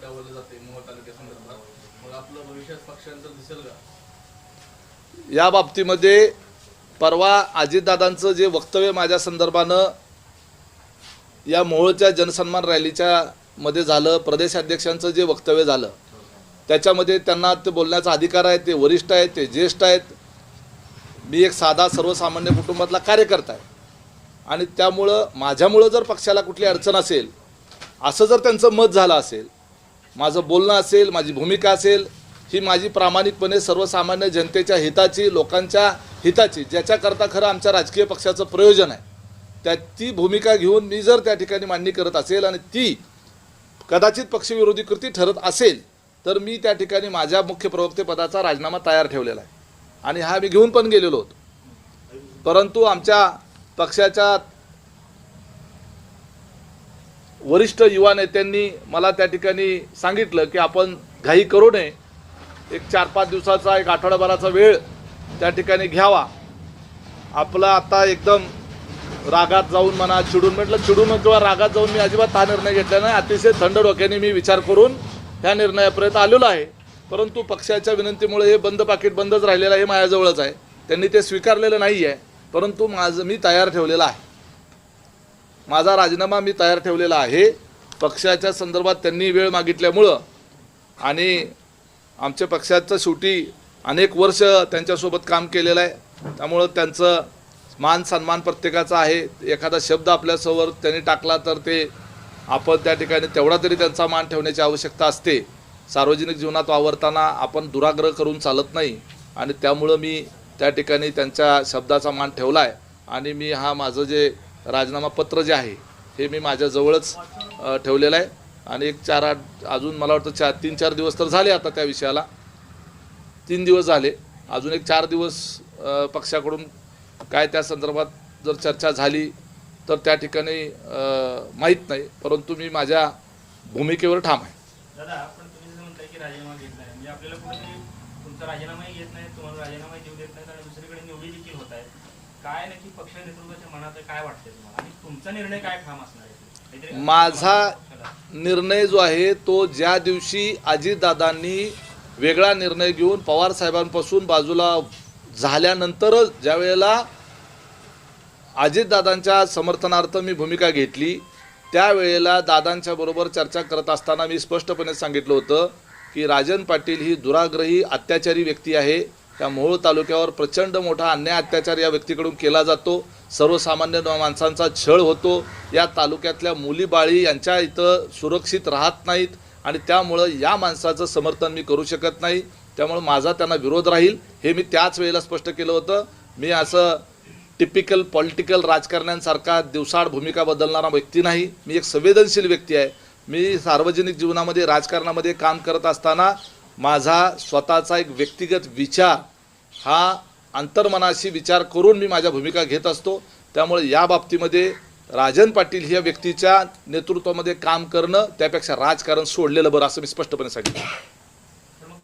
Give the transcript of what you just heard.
डावललं जाते मोहोळ तालुक्यासंदर्भात मग आपलं भविष्यात पक्षांचं दिसेल का? या बाबतीमध्ये परवा अजितदादांचं जे वक्तव्य माझ्या संदर्भानं या मोहोळच्या जनसन्मान रॅलीच्या मध्ये झालं प्रदेशाध्यक्षांचं जे वक्तव्य झालं त्याच्यामध्ये त्यांना ते बोलण्याचा अधिकार आहे ते वरिष्ठ आहेत ते ज्येष्ठ आहेत. मी एक साधा सर्वसामान्य कुटुंबातला कार्यकर्ता आहे. आणि त्यामुळं माझ्यामुळं जर पक्षाला कुठली अडचण असेल असं जर त्यांचं मत झालं असेल माझं बोलणं असेल माझी भूमिका असेल ही माझी प्रामाणिकपणे सर्वसामान्य जनतेच्या हिताची लोकांच्या हिताची ज्याच्याकरता खरं आमच्या राजकीय पक्षाचं प्रयोजन आहे त्या ती भूमिका घेऊन मी जर त्या ठिकाणी मांडणी करत असेल आणि ती कदाचित पक्षविरोधी कृती ठरत असेल तर मी त्या ठिकाणी माझ्या मुख्य प्रवक्तेपदाचा राजीनामा तयार ठेवलेला आहे. आणि हा मी घेऊन पण गेलेलो होतो. परंतु आमच्या पक्षाच्या वरिष्ठ युवा नेत्यांनी मला त्या ठिकाणी सांगितलं की आपण घाई करू नये. एक चार पाच दिवसाचा एक आठवडाभराचा वेळ त्या ठिकाणी घ्यावा. आपलं आता एकदम रागात जाऊन म्हणा चिडून म्हटलं चिडून किंवा रागात जाऊन मी अजिबात हा निर्णय घेतला नाही. अतिशय थंड डोक्याने मी विचार करून ह्या निर्णयापर्यंत आलेलो आहे. परंतु पक्षाच्या विनंतीमुळे हे बंद पाकिट बंदच राहिलेलं आहे हे माझ्याजवळच आहे. त्यांनी ते स्वीकारलेलं नाही आहे परंतु माझं मी तयार ठेवलेलं आहे. माझा राजीनामा मी तयार ठेवलेला आहे. पक्षाच्या संदर्भात त्यांनी वेळ मागितल्यामुळं आणि आमच्या पक्षाचं शेवटी अनेक वर्ष त्यांच्यासोबत काम केलेलं आहे. त्यामुळं त्यांचं मान सन्मान प्रत्येकाचा आहे. एखादा शब्द आपल्यासमोर त्यांनी टाकला तर ते आपण त्या ठिकाणी तेवढा तरी त्यांचा मान ठेवण्याची आवश्यकता असते. सार्वजनिक जीवनात वावरताना आपण दुराग्रह करून चालत नाही आणि त्यामुळं मी त्या ठिकाणी त्यांच्या शब्दाचा मान ठेवला आहे आणि मी हा माझं जे राजीनामा पत्र जे आहे हे मी माझ्याजवळच ठेवलेलं आहे. आणि एक चार आठ अजून मला वाटतं चार तीन चार दिवस तर झाले आता त्या विषयाला. तीन दिवस झाले. अजून एक चार दिवस पक्षाकडून काय त्या संदर्भात जर चर्चा झाली तर त्या ठिकाणी माहीत नाही. परंतु मी माझ्या भूमिकेवर ठाम आहे. राजीनामा म्हणजे नाही. तुम्हाला देऊ देत आणि दुसरीकडे निवडी देखील होत काय नक्की पक्ष नेतृत्वाच्या मनात काय तुम्हाला? आणि तुमचा निर्णय काय ठाम असणार आहे? माझा. निर्णय जो आहे तो ज्या दिवशी अजितदादांनी वेगळा निर्णय घेऊन पवार साहेबांपासून बाजूला झाल्यानंतरच ज्या वेळेला अजितदादांच्या समर्थनार्थ मी भूमिका घेतली त्यावेळेला दादांच्या बरोबर चर्चा करत असताना मी स्पष्टपणे सांगितलं होतं की राजन पाटील ही दुराग्रही अत्याचारी व्यक्ती आहे. त्या मोहोळ तालुक्यावर प्रचंड मोठा अन्याय अत्याचार या व्यक्तीकडून केला जातो. सर्वसामान्य माणसांचा छळ होतो. या तालुक्यातल्या मुलीबाळी यांच्या इथं सुरक्षित राहत नाहीत आणि त्यामुळं या माणसाचं समर्थन मी करू शकत नाही. त्यामुळं माझा त्यांना विरोध राहील. हे मी त्याच वेळेला स्पष्ट केलं होतं. मी असं टिपिकल पॉलिटिकल राजकारण्यांसारखा दिवसाड भूमिका बदलणारा व्यक्ती नाही. मी एक संवेदनशील व्यक्ती आहे. मी सार्वजनिक जीवनामध्ये राजकारणामध्ये काम करत असताना माझा स्वतःचा एक व्यक्तिगत विचार हा अंतर्मनाशी विचार करून मी माझ्या भूमिका घेत असतो. त्यामुळे या बाबतीमध्ये राजन पाटील ह्या व्यक्तीच्या नेतृत्वामध्ये काम करणं त्यापेक्षा राजकारण सोडलेलं बरं असं मी स्पष्टपणे सांगितलं.